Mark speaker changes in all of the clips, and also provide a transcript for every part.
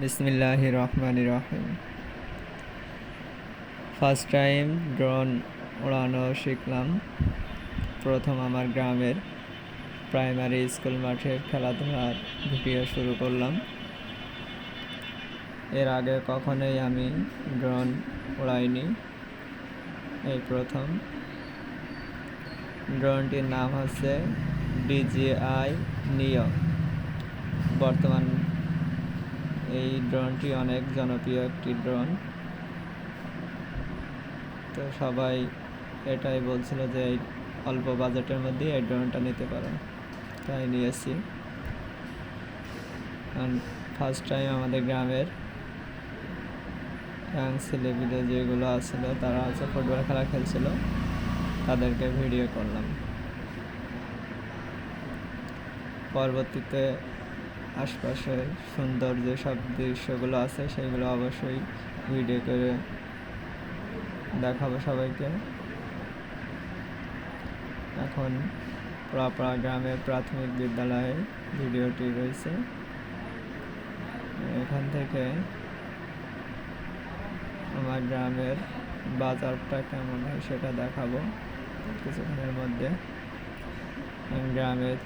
Speaker 1: বিসমিল্লাহ রহমান রহিম ফার্স্ট টাইম ড্রোন ওড়ানো শিখলাম। প্রথম আমার গ্রামের প্রাইমারি স্কুল মাঠের খেলাধুলার ভিডিও শুরু করলাম। এর আগে কখনোই আমি ড্রোন ওড়াইনি এই প্রথম। ড্রোনটির নাম হচ্ছে ডিজিআই নিও বর্তমান এই ড্রোনটি অনেক জনপ্রিয় একটি ড্রোন। তো সবাই এটাই বলছিল যে এই অল্প বাজেটের মধ্যে এই ড্রোনটা নিতে পারো তাই নিয়েছি। ফার্স্ট টাইম আমাদের গ্রামের ইয়াং ছেলেপিলে যেগুলো আছিল, তারা হচ্ছে ফুটবল খেলা খেলছিল, তাদেরকে ভিডিও করলাম। পরবর্তীতে আশপাশের সুন্দর যেসব দৃশ্যগুলো আছে, সেগুলো অবশ্যই ভিডিও করে দেখাবো সবাইকে। এখন পড়াপড়া গ্রামের প্রাথমিক বিদ্যালয়ে ভিডিওটি রয়েছে। এখান থেকে আমার গ্রামের বাজারটা কেমন হয় সেটা দেখাবো কিছুক্ষণের মধ্যে। গ্রামের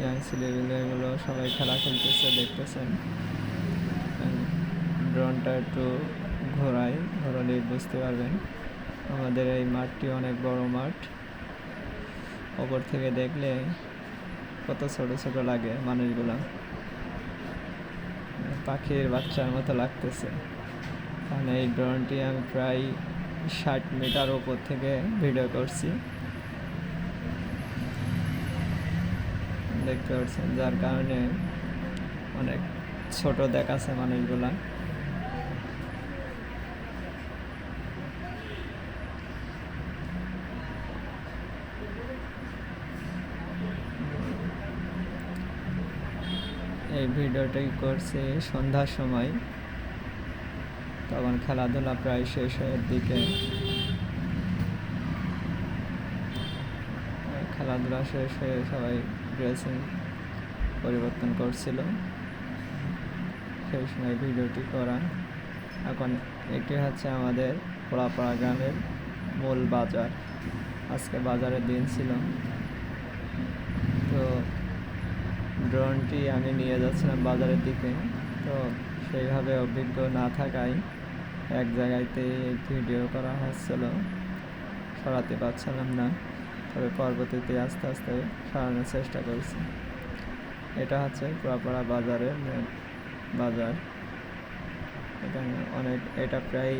Speaker 1: ইয়াং ছেলেগুলো সবাই খেলা খেলতেছে, দেখতেছেন। ড্রোনটা একটু ঘোরাই ঘোরালে বুঝতে পারবেন। আমাদের এই মাঠটি অনেক বড় মাঠ। ওপর থেকে দেখলে কত ছোট ছোট লাগে মানুষগুলো। পাখির বাচ্চার মতো লাগতেছে। কারণ এই ড্রোনটি আমি প্রায় ষাট মিটার ওপর থেকে ভিডিও করছি। দেখতে পাচ্ছেন যার কারণে অনেক ছোট দেখাচ্ছে মানুষগুলা। এই ভিডিওটি করছি সন্ধ্যার সময়। তখন খেলাধুলা প্রায় শেষ হয়ে দিকে। খেলাধুলা শেষ হয়ে সবাই ড্রেসিং পরিবর্তন করছিল। সেই সময় ভিডিওটি করা। এখন এটি হচ্ছে আমাদের পোড়াপাড়া গ্রামের মূল বাজার। আজকে বাজারের দিন ছিল। তো ড্রোনটি আমি নিয়ে যাচ্ছিলাম বাজারের দিকে। তো সেইভাবে অভিজ্ঞ না থাকায় এক জায়গাতে ভিডিও করা হচ্ছিল। সরাতে পারছিলাম না। তবে পরবর্তীতে আস্তে আস্তে সারানোর চেষ্টা করছি। এটা হচ্ছে কুয়াপাড়া বাজারের বাজার। এখানে অনেক, এটা প্রায়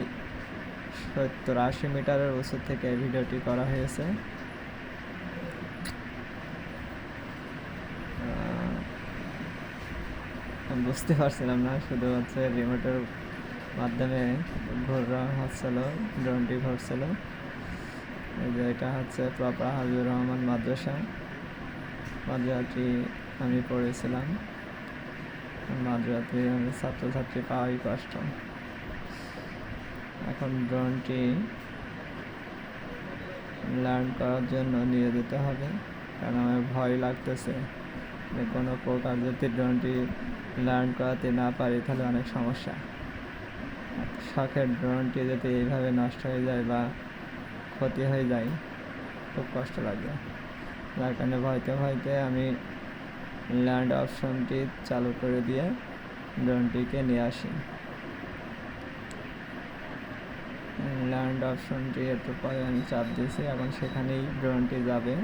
Speaker 1: সত্তর আশি মিটারের উঁচু থেকে ভিডিওটি করা হয়েছে। বুঝতে পারছিলাম না, শুধু হচ্ছে রিমোটের মাধ্যমে ঘোরা হচ্ছিল ড্রোনটি ঘুরছিল। এটা হচ্ছে প্রপার হাবিবুর রহমান মাদ্রাসা। মাদ্রাসাটি আমি পড়েছিলাম। মাদ্রাসাতে আমি ছাত্রছাত্রী পাওয়াই কষ্ট। এখন ড্রোনটি লার্ন করার জন্য নিয়ে যেতে হবে। কারণ আমার ভয় লাগতেছে যে কোনো প্রকার যদি ড্রোনটি লার্ন করাতে না পারি তাহলে অনেক সমস্যা। শখের ড্রোনটি যদি এইভাবে নষ্ট হয়ে যায় বা ক্ষতি হয়ে যায়। খুব কষ্ট লাগে। যার কারণে ভয়তে ভয়তে আমি ল্যান্ড অপশনটি চালু করে দিয়ে ড্রোনটিকে নিয়ে আসি। ল্যান্ড অপশনটি একটু পরে আমি চাপ দিয়েছি, এখন সেখানেই ড্রোনটি যাবে।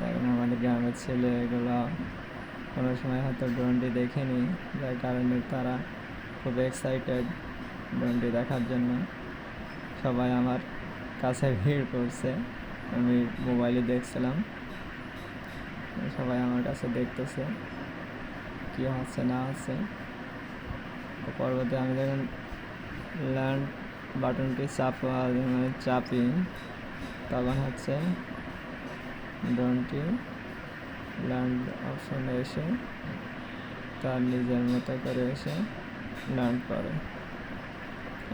Speaker 1: দেখেন আমাদের গ্রামের ছেলেগুলো কোনো সময় হয়তো ড্রোনটি দেখেনি, যার কারণে তারা খুব এক্সাইটেড ড্রোনটি দেখার জন্য। সবাই আমার কাছে ভিড় করছে। আমি মোবাইলে দেখছিলাম। সবাই আমার কাছে দেখতেছে। কী হচ্ছে, না হচ্ছে। পরবর্তী আমি যখন ল্যান্ড বাটনটি চাপ মানে চাপি, তখন হচ্ছে ড্রোনটি ল্যান্ড অপশনে এসে তার নিজের মতো করে এসে ল্যান্ড করে।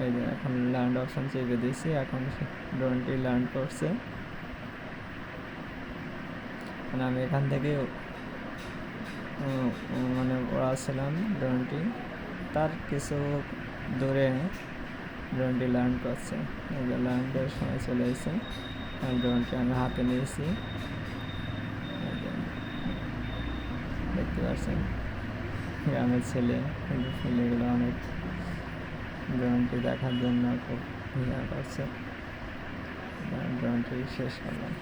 Speaker 1: এই যে এখন ল্যান্ড অপশন চেপে দিয়েছি, এখন ড্রোনটি ল্যান্ড করছে। মানে আমি এখান থেকে মানে ওড়াচ্ছিলাম ড্রোনটি তার কিছু দূরে ড্রোনটি ল্যান্ড করছে। এই যে ল্যান্ডের সময় চলে এসেছে। ড্রোনটি আমি হাতে নিয়েছি। দেখতে পাচ্ছেন? গ্রামের ছেলে ছেলেগুলো অনেক ড্রোনটি দেখার জন্য খুব ভিড় করছে ড্রোনটি শেষ করলাম।